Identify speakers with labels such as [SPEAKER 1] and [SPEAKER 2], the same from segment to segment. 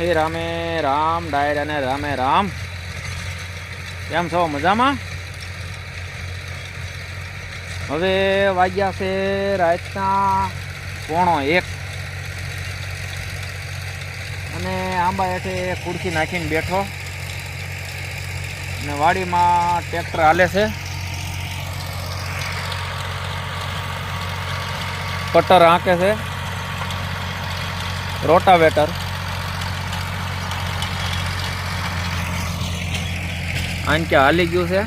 [SPEAKER 1] હે રામે રામ, ડાયર અને રામે રામ. કેમ છો? મજામાં? હવે વાગ્યા છે રાતના પોણો એક. અને આંબા હેઠે ખુરશી નાખીને બેઠો. અને વાડીમાં ટ્રેક્ટર હાલે છે. કટર હાંકે છે. રોટાવેટર. આંકે હાલી ગયું છે?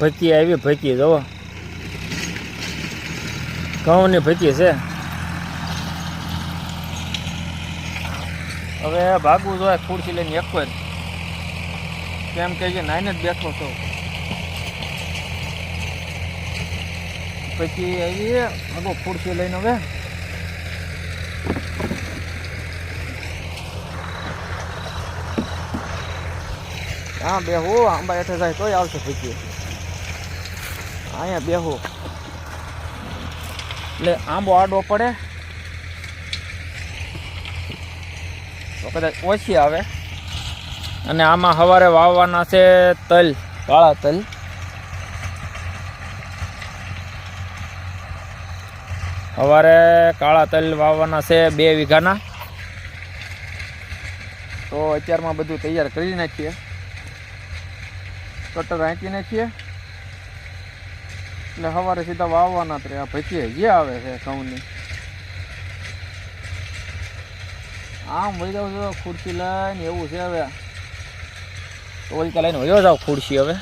[SPEAKER 1] ભચી આવી ભચી જવો. ઘઉંની ભચી છે. હવે ભાગવું જોઈએ, ખુરશી લઈને એક જ કેમ કે જે નાઈને જ બેઠો છો. પછી આવી આગો ખુરશી લઈને હવે. હા, બેહો, આંબા હેઠે જાય તોય આવશે પછી. અહીંયા બેહો. એટલે આંબો આડો પડે. તો કદાચ ઓછી આવે. અને આમાં સવારે વાવવાના છે તલ. કાળા તલ. સવારે કાળા તલ વાવવાના છે બે વીઘાના. તો અત્યારમાં બધું તૈયાર કરી નાખીએ. કટર આંકી નાખીએ. એટલે સવારે સીધા વાવવાના જ આ પછી જે આવે છે ઘઉંની. આમ વહી જાઉં છું ખુરશી લઈને એવું છે હવે. ઓલકા લઈને વયો જાવ ખુરશી હવે.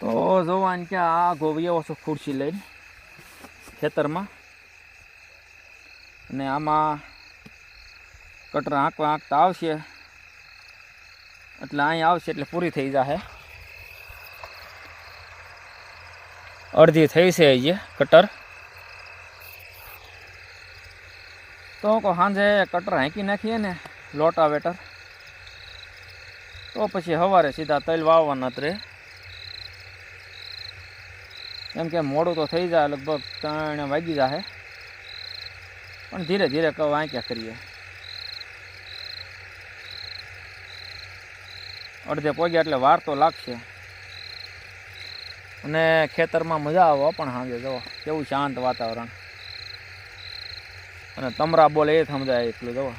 [SPEAKER 1] તો જોવાન કે આ ગોવિયો ઓછો ખુરશી લઈને ખેતરમાં. અને આમાં કટર આંકવા આંકતા આવશે. એટલે અહીંયા આવશે એટલે પૂરી થઈ જશે અડધી થઈ છે હજી, કટર. તો કહો સાંજે કટર હાંકી નાખીએ ને લોટા વેટર તો પછી સવારે સીધા તલ વાવવાના જ રહે એમ કે મોડું તો થઈ જાય, લગભગ ત્રણ વાગી જાય પણ ધીરે ધીરે વાંક્યા કરીએ. અડધે પહોંચ્યા એટલે વાર તો લાગશે. અને ખેતરમાં મજા આવે પણ સાંજે જવો કેવું શાંત વાતાવરણ. અને તમરા બોલે એ સમજાય એટલું, જુઓ.